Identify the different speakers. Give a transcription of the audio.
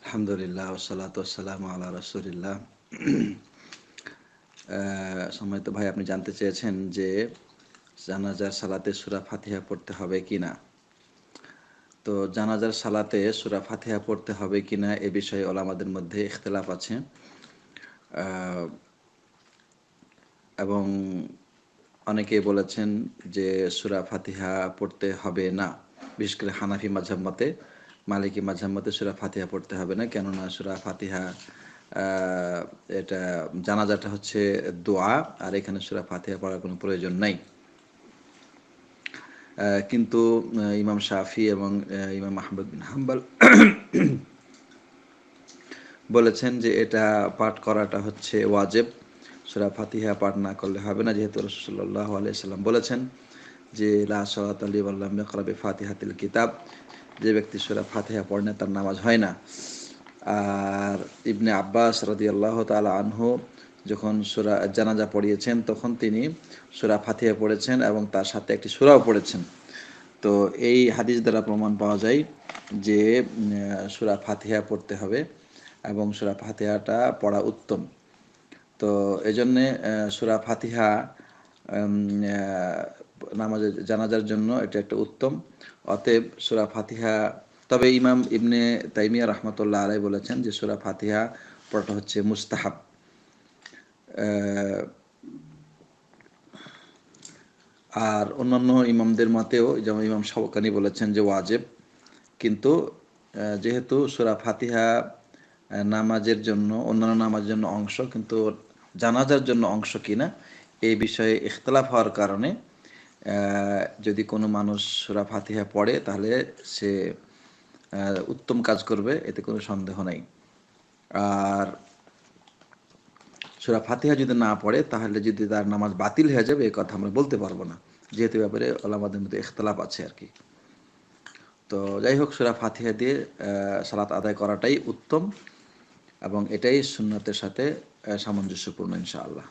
Speaker 1: আলহামদুলিল্লাহ ওসালাত ওসালাম আল্লাহ রসুলিল্লাহ সম্মানিত ভাই আপনি জানতে চেয়েছেন যে জানাজার সালাতে সুরা ফাতিহা পড়তে হবে কি না তো জানাজার সালাতে সুরা ফাতিহা পড়তে হবে কি না এ বিষয়ে ওলামাদের মধ্যে ইখতলাফ আছে। এবং অনেকে বলেছেন যে সুরা ফাতিহা পড়তে হবে না। বিশেষ করে হানাফি মাঝাব মতে, মালিকি মাঝাব মতে সুরা ফাতিহা পড়তে হবে না। কেননা সুরা ফাতিহা এটা জানাজাটা হচ্ছে দোয়া, আর এখানে সুরা ফাতিহা পড়ার কোনো প্রয়োজন নাই। কিন্তু ইমাম শাফি এবং ইমাম আহমদ বিন হাম্বাল বলেছেন যে এটা পাঠ করাটা হচ্ছে ওয়াজেব। সুরা ফাতিহা পাঠ না করলে হবে না, যেহেতু রসুল্লাহ আলাইসাল্লাম বলেছেন যে, লা সালাত আলী আল্লাহ মেকরাবে ফাতিহাতিল কিতাব। যে ব্যক্তি সুরা ফাতিহা পড়ে, তার নামাজ হয় না। আর ইবনে আব্বাস রাদি আল্লাহ তালা আনহু যখন সুরা জানাজা পড়িয়েছেন, তখন তিনি সুরা ফাতিহা পড়েছেন এবং তার সাথে একটি সুরাও পড়েছেন। তো এই হাদিস দ্বারা প্রমাণ পাওয়া যায় যে সুরা ফাতিহা পড়তে হবে এবং সুরা ফাতিহাটা পড়া উত্তম। তো এই জন্যে সুরা ফাতিহা নামাজের জানাজার জন্য এটা একটা উত্তম। অতএব সুরা ফাতিহা, তবে ইমাম ইবনে তাইমিয়া রহমতুল্লাহ আলাই বলেছেন যে, সুরা ফাতিহা পড়াটা হচ্ছে মুস্তাহাব। আর অন্যান্য ইমামদের মতেও যেমন ইমাম শাওকানি বলেছেন যে ওয়াজেব, কিন্তু যেহেতু সুরা ফাতিহা নামাজের জন্য, অন্যান্য নামাজের জন্য অংশ, কিন্তু জানাজার জন্য অংশ কিনা, এই বিষয়ে ইখতলাফ হওয়ার কারণে যদি কোনো মানুষ সুরা ফাতিহা পড়ে, তাহলে সে উত্তম কাজ করবে, এতে কোনো সন্দেহ নাই। আর সুরা ফাতিহা যদি না পড়ে, তাহলে যদি তার নামাজ বাতিল হয়ে যাবে, এ কথা আমরা বলতে পারব না। যেহেতু ব্যাপারে আলামাদের মধ্যে ইখতলাফ আছে আর কি। তো যাই হোক, সুরা ফাতিহা দিয়ে সালাত আদায় করাটাই উত্তম এবং এটাই সুন্নতের সাথে সামঞ্জস্যপূর্ণ, ইনশাআল্লাহ।